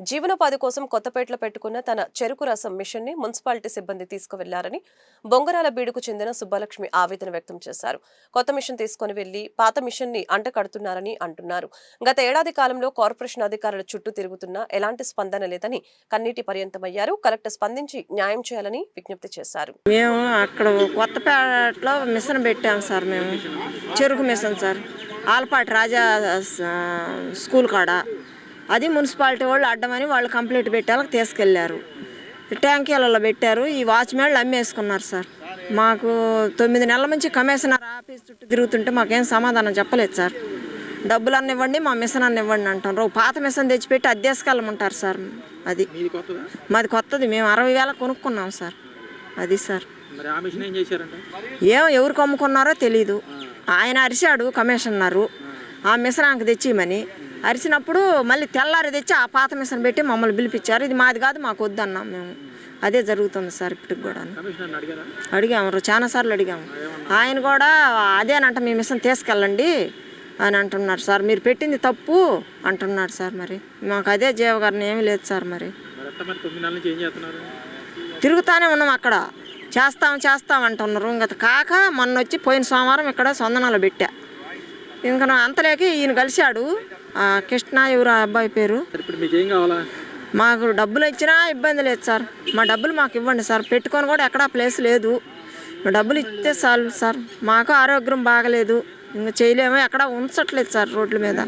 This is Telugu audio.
జీవనోపాధి కోసం కొత్తపేటలో పెట్టుకున్న తన చెరుకు రసం మిషన్ని మున్సిపాలిటీ సిబ్బంది తీసుకువెళ్ళారని బొంగరాల బీడుకు చెందిన సుబ్బలక్ష్మి ఆవేదన వ్యక్తం చేశారు. కొత్త మిషన్ తీసుకుని వెళ్ళి పాత మిషన్ని అంట కడుతున్నారని అంటున్నారు. గత ఏడాది కాలంలో కార్పొరేషన్ అధికారుల చుట్టూ తిరుగుతున్నా ఎలాంటి స్పందన లేదని కన్నీటి పర్యంతమయ్యారు. కలెక్టర్ స్పందించి న్యాయం చేయాలని విజ్ఞప్తి చేశారు. మేము అక్కడ కొత్తపేటలో మిషన్ పెట్టాం సార్ మేము. చెరుకు machine sir. Alapati Raja school కాడ. అది మున్సిపాలిటీ వాళ్ళు అడ్డమని వాళ్ళు కంప్లీట్ పెట్టాలకు తీసుకెళ్ళారు ట్యాంకీలలో పెట్టారు ఈ వాచ్మెన్లు అమ్మేసుకున్నారు సార్. మాకు తొమ్మిది నెలల నుంచి కమిషనర్ ఆఫీస్ చుట్టూ తిరుగుతుంటే మాకేం సమాధానం చెప్పలేదు సార్. డబ్బులు అన్న ఇవ్వండి మా మిషన్ అన్న ఇవ్వండి అంటారు పాత మిషన్ తెచ్చిపెట్టి అద్దెసుకెళ్ళమంటారు సార్. అది మీది కొత్తదా? మేము అరవై వేల కొనుక్కున్నాం సార్. అది సార్. ఏం ఎవరికి అమ్ముకున్నారో తెలీదు. ఆయన అరిశాడు కమిషనరు. ఆ మిషన్ ఆమెకు తెచ్చిమని. అరిచినప్పుడు మళ్ళీ తెల్లారి తెచ్చి ఆ పాత మిషన్ పెట్టి మమ్మల్ని పిలిపించారు. ఇది మాది కాదు మాకు వద్దన్నాం మేము. అదే జరుగుతుంది సార్ ఇప్పటికి కూడా అడిగాము చాలా సార్లు అడిగాము. ఆయన కూడా అదేనంట మీ మిషన్ తీసుకెళ్ళండి అని అంటున్నారు సార్. మీరు పెట్టింది తప్పు అంటున్నారు సార్ మరి. మాకు అదే జీవగారిని ఏమీ లేదు సార్ మరి. తిరుగుతానే ఉన్నాం అక్కడ. చేస్తాం చేస్తాం అంటున్నారు. ఇంకా కాక మొన్న వచ్చి పోయిన సోమవారం ఇక్కడ సొందనాలు పెట్టా. ఇంకా అంతలేకి ఈయన కలిశాడు. కృష్ణ ఎవరు ఆ అబ్బాయి పేరు? మీకు ఏం కావాలా? మాకు డబ్బులు ఇచ్చినా ఇబ్బంది లేదు సార్. మా డబ్బులు మాకు ఇవ్వండి సార్. పెట్టుకొని కూడా ఎక్కడా ప్లేస్ లేదు. డబ్బులు ఇస్తే చాలు సార్. మాకు ఆరోగ్యం బాగలేదు. ఇంకా చేయలేము. ఎక్కడ ఉంచట్లేదు సార్ రోడ్ల మీద.